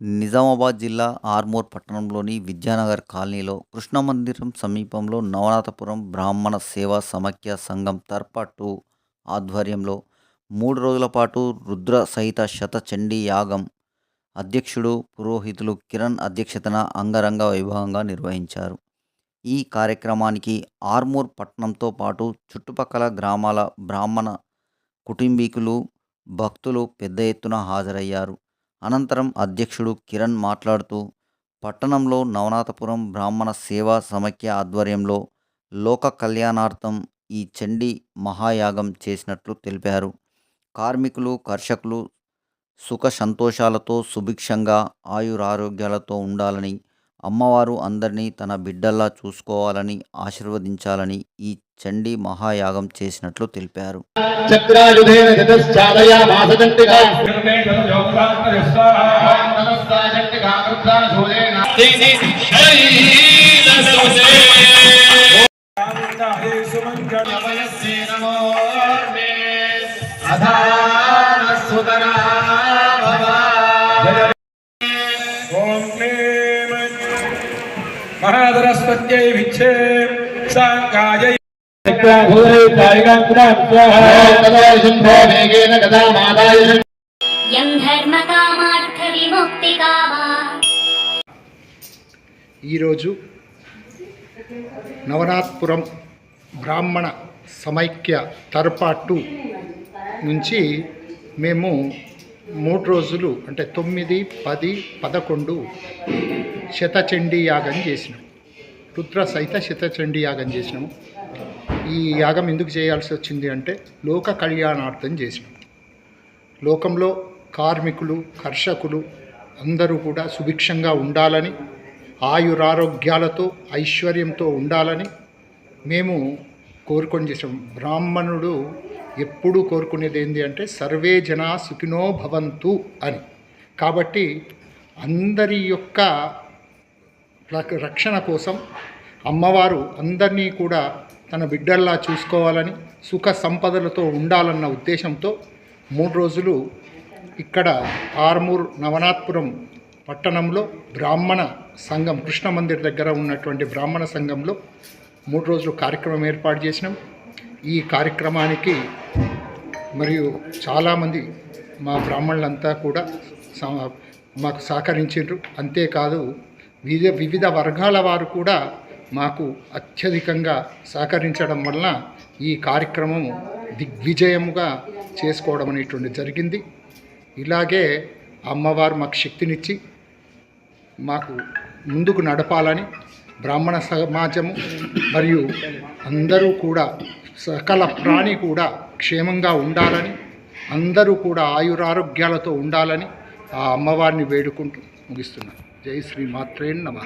నిజామాబాద్ జిల్లా ఆర్మూర్ పట్టణంలోని విద్యానగర్ కాలనీలో కృష్ణమందిరం సమీపంలో నవనాథపురం బ్రాహ్మణ సేవా సమాఖ్య సంఘం తర్పాటు టూ ఆధ్వర్యంలో మూడు రోజుల పాటు రుద్ర సహిత శతచండీ యాగం అధ్యక్షుడు పురోహితులు కిరణ్ అధ్యక్షతన అంగరంగ వైభవంగా నిర్వహించారు. ఈ కార్యక్రమానికి ఆర్మూర్ పట్టణంతో పాటు చుట్టుపక్కల గ్రామాల బ్రాహ్మణ కుటుంబీకులు భక్తులు పెద్ద ఎత్తున హాజరయ్యారు. అనంతరం అధ్యక్షుడు కిరణ్ మాట్లాడుతూ పట్టణంలో నవనాథపురం బ్రాహ్మణ సేవా సమైక్య ఆధ్వర్యంలో లోక కళ్యాణార్థం ఈ చండీ మహాయాగం చేసినట్లు తెలిపారు. కార్మికులు కర్షకులు సుఖ సంతోషాలతో సుభిక్షంగా ఆయురారోగ్యాలతో ఉండాలని అమ్మవారు అందరినీ తన బిడ్డల్లా చూసుకోవాలని ఆశీర్వదించాలని ఈ చండీ మహాయాగం చేసినట్లు తెలిపారు మహాధరస్పత్యై విచ్చే సాంగాయ ఈరోజు నవనాథ్పురం బ్రాహ్మణ సమైక్య తర్పాటు నుంచి మేము మూడు రోజులు అంటే తొమ్మిది పది పదకొండు శతచండీ యాగం చేసినాం. రుద్ర సహిత శతచండీ యాగం చేసినాము ఈ యాగం ఎందుకు చేయాల్సి వచ్చింది అంటే లోక కళ్యాణార్థం చేసినాం. లోకంలో కార్మికులు కర్షకులు అందరూ కూడా సుభిక్షంగా ఉండాలని ఆయురారోగ్యాలతో ఐశ్వర్యంతో ఉండాలని మేము కోరుకొని చేసాం బ్రాహ్మణుడు ఎప్పుడూ కోరుకునేది ఏంటి అంటే సర్వే జనా సుఖినో భవంతు అని. కాబట్టి అందరి యొక్క రక్షణ కోసం అమ్మవారు అందరినీ కూడా తన బిడ్డల్లా చూసుకోవాలని సుఖ సంపదలతో ఉండాలన్న ఉద్దేశంతో మూడు రోజులు ఇక్కడ ఆర్మూర్ నవనాథ్పురం పట్టణంలో బ్రాహ్మణ సంఘం కృష్ణ మందిర్ దగ్గర ఉన్నటువంటి బ్రాహ్మణ సంఘంలో మూడు రోజులు కార్యక్రమం ఏర్పాటు చేసినాం. ఈ కార్యక్రమానికి మరియు చాలామంది మా బ్రాహ్మణులంతా కూడా మాకు సహకరించారు అంతేకాదు వివిధ వివిధ వర్గాల వారు కూడా మాకు అత్యధికంగా సహకరించడం వలన ఈ కార్యక్రమం దిగ్విజయముగా చేసుకోవడం అనేటువంటి జరిగింది. ఇలాగే అమ్మవారు మాకు శక్తినిచ్చి మాకు ముందుకు నడపాలని బ్రాహ్మణ సమాజము మరియు అందరూ కూడా సకల ప్రాణి కూడా క్షేమంగా ఉండాలని అందరూ కూడా ఆయురారోగ్యాలతో ఉండాలని ఆ అమ్మవారిని వేడుకుంటూ ముగిస్తున్నాను. జై శ్రీ మాత్రే నమ.